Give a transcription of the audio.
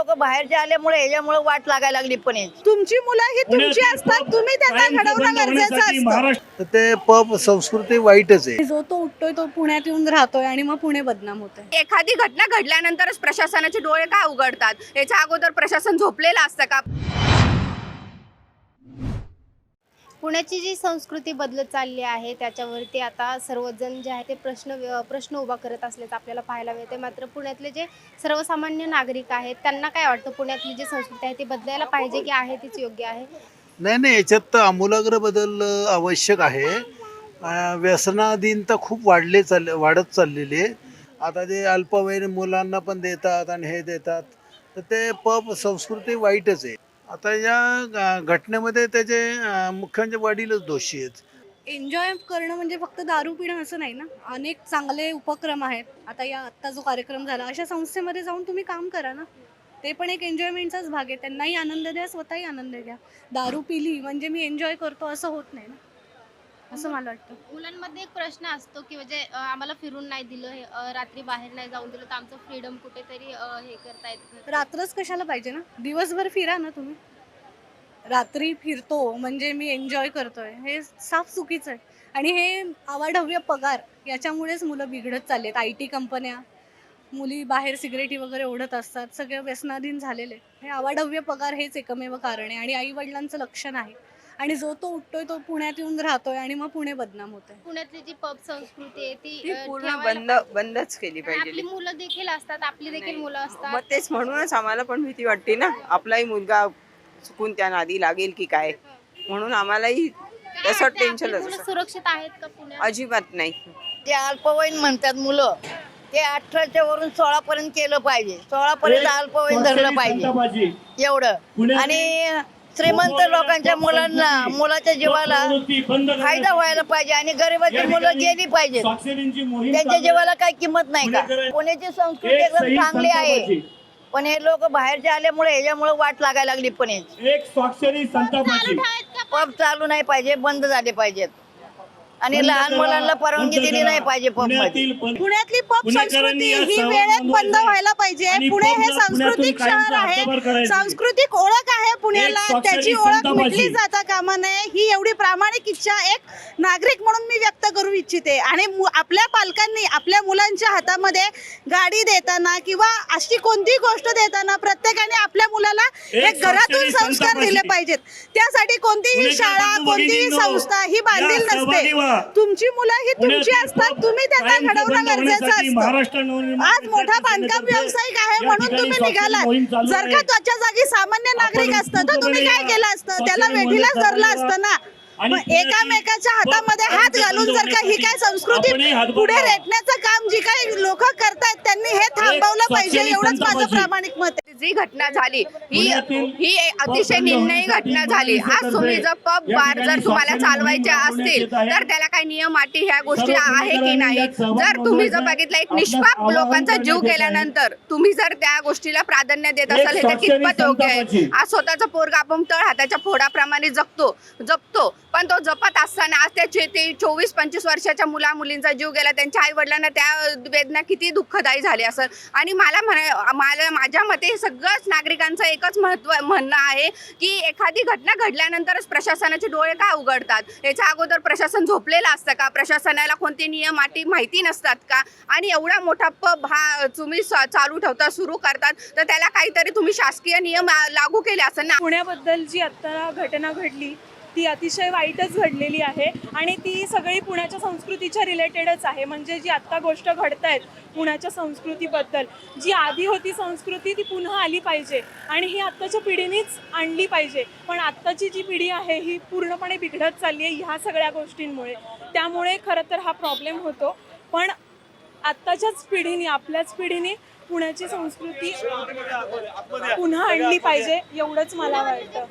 लोक बाहेरचे आल्यामुळे याच्यामुळे वाट लागायला लागली पण याची. तुमची मुलं ही तुमची असतात तुम्ही त्यांना घडवणं गरजेचं असतं. तर ते पब संस्कृती वाईटच आहे. जो तो उठतोय तो पुण्यात येऊन राहतोय आणि मग पुणे बदनाम होतंय. एखादी घटना घडल्यानंतरच प्रशासनाचे डोळे का उघडतात? याच्या अगोदर प्रशासन झोपलेलं असतं का? पुण्याची जी संस्कृती बदलत चालली आहे त्याच्यावरती आता सर्वजण जे आहे ते प्रश्न प्रश्न उभा करत असल्याचं आपल्याला पाहायला मिळते मात्र पुण्यातले जे सर्वसामान्य नागरिक आहेत त्यांना काय वाटतं? पुण्यातली जी संस्कृती आहे ती बदलायला पाहिजे की आहे तीच योग्य आहे? नाही नाही याच्यात तर आमूलाग्र बदल आवश्यक आहे. व्यसनाधीन तर खूप वाढले चालले वाढत चाललेली आता ते अल्पवयीन मुलांना पण देतात आणि हे देतात तर ते पब संस्कृती वाईटच आहे. आता या घटनेमध्ये त्याचे मुख्य म्हणजे वडीलच दोषी आहेत. एन्जॉय करणं म्हणजे फक्त दारू पिणं असं नाही ना? अनेक चांगले उपक्रम आहेत. आता या आत्ता जो कार्यक्रम झाला अशा संस्थेमध्ये जाऊन तुम्ही काम करा ना. ते पण एक एन्जॉयमेंटचाच भाग आहे. त्यांनाही आनंद द्या स्वतःही आनंद द्या दारू पिली म्हणजे मी एन्जॉय करतो असं होत नाही ना? असं मला वाटतं. मुलांमध्ये एक प्रश्न असतो की म्हणजे अं, आम्हाला फिरून नाही दिलं हे, अं, रात्री बाहेर नाही जाऊन दिलं तर आमचं फ्रीडम कुठेतरी अं, हे करता येत नाही. रात्रच कशाला पाहिजे ना? दिवसभर फिरा ना तुम्ही. रात्री फिरतो म्हणजे मी एन्जॉय करतोय. हे साफ चुकीचं आहे. आणि हे आवाढव्य पगार याच्यामुळेच मुलं बिघडत चाललेत. आय टी कंपन्या मुली बाहेर सिगरेटी वगैरे ओढत असतात सगळे व्यसनाधीन झालेले हे आवाढव्य पगार हेच एकमेव कारण आहे. आणि आई वडिलांचं लक्ष नाही आणि जो तो उठतोय तो पुण्यात येऊन राहतोय आणि मग पुणे बदनाम होतंय. पुण्यातली जी पब संस्कृती आहे ती ती अं, पूर्ण ठेवायला बंद पाहिजे. बंदच केली आणि आपली पाहिजे मुलं देखील असतात आपली देखील मुलं असतात. मग तेच म्हणूनच आम्हाला पण भीती वाटते ना. आपलाही मुलगा चुकून त्या नादी लागेल की काय? म्हणून आम्हालाही काय तसं मुलं असतं. सुरक्षित आहेत का पुण्यात? अजिबात नाही. ते अल्पवयीन म्हणतात मुलं. ते अठराच्या वरून सोळा पर्यंत केलं पाहिजे. सोळा पर्यंत अल्पवयीन धरलं पाहिजे. एवढं. आणि श्रीमंत लोकांच्या मुलांना मुलाच्या जीवाला फायदा व्हायला पाहिजे आणि गरिबाची मुलं गेली पाहिजेत. त्यांच्या जीवाला काही किंमत नाही का? पुण्याची संस्कृती एकदम चांगली आहे. पण हे लोक बाहेरचे आल्यामुळे ह्याच्यामुळे वाट लागायला लागली पण याची. एक स्वाक्षरी संतापाची. पब चालू नाही पाहिजे बंद झाले पाहिजेत. आणि लहान मुलांना परवानगी दिली नाही पाहिजे पबमध्ये. पुण्यातील पब पुणेकरांनी संस्कृती ही वेळेत बंद व्हायला पाहिजे. पुणे हे सांस्कृतिक शहर आहे. सांस्कृतिक ओळख आहे पुण्याला. त्याची ओळख. मिटली जाता कामा नये. ही एवढी प्रामाणिक इच्छा एक नागरिक म्हणून मी व्यक्त करू इच्छिते. आणि मु- आपल्या पालकांनी आपल्या मुलांच्या हातामध्ये गाडी देताना किंवा अशी कोणतीही गोष्ट देताना प्रत्येकाने आपल्या मुलाला एक एक घरातून संस्कार. दिले पाहिजेत. त्यासाठी कोणतीही शाळा कोणतीही संस्था ही बांधील या तुमची मुलं ही तुमची असतात तुम्ही त्यांना घडवणं गरजेचं असतं आज मोठा बांधकाम व्यावसायिक आहे म्हणून तुम्ही चालू जर का. त्याच्या जागी सामान्य नागरिक असतं तर तुम्ही काय केलं असतं त्याला वेठीलाच चालू धरलं. असतं ना एकामेकाच्या हातामध्ये हात घालून जर का ही काय संस्कृती पुढे. रेटण्याचं काम जी काही लोक करतायत त्यांनी हे थांबवलं पाहिजे एवढंच माझं. प्रामाणिक मत आहे जी घटना झाली ही ही अतिशय निर्णयी घटना झाली आज तुम्ही जर पब बार जर तुम्हाला चालवायचे असतील. तर त्याला काही नियम अटी ह्या गोष्टी आहे की नाही जर तुम्ही जर बघितलं एक निष्पाप लोकांचा जीव. गेल्यानंतर तुम्ही जर त्या गोष्टीला प्राधान्य देत असाल हे तर कितपत योग्य आहे. आज स्वतःचा पोरगा आपण तळ हाताच्या फोडाप्रमाणे जगतो जपतो पण तो जपत असताना आज त्या ते चोवीस पंचवीस वर्षाच्या मुला मुलींचा जीव गेला त्यांच्या आई वडिलांना त्या वेदना किती दुःखदायी झाली असं आणि मला म्हणा मला माझ्या मते सगळ्याच नागरिकांचं एकच महत्त्व म्हणणं आहे की एखादी घटना घडल्यानंतरच प्रशासनाचे डोळे का उघडतात? याच्या अगोदर प्रशासन झोपलेलं असतं का? प्रशासनाला कोणते नियम अटी माहिती नसतात का? आणि एवढा मोठा पब हा तुम्ही चालू ठेवता सुरू करतात तर त्याला काहीतरी तुम्ही शासकीय नियम लागू केले असं ना? पुण्याबद्दल जी आत्ता घटना घडली ती अतिशय वाईटच घडलेली आहे आणि ती सगळी पुण्याच्या संस्कृतीच्या रिलेटेडच आहे. म्हणजे जी आत्ता गोष्ट घडतायत पुण्याच्या संस्कृतीबद्दल जी आधी होती संस्कृती ती पुन्हा आली पाहिजे आणि ही आत्ताच्या पिढीनेच आणली पाहिजे. पण आत्ताची जी पिढी आहे ही पूर्णपणे बिघडत चालली आहे ह्या सगळ्या गोष्टींमुळे. त्यामुळे खरं तर हा प्रॉब्लेम होतो. पण आत्ताच्याच पिढीने आपल्याच पिढीने पुण्याची संस्कृती पुन्हा आणली पाहिजे एवढंच मला वाटतं.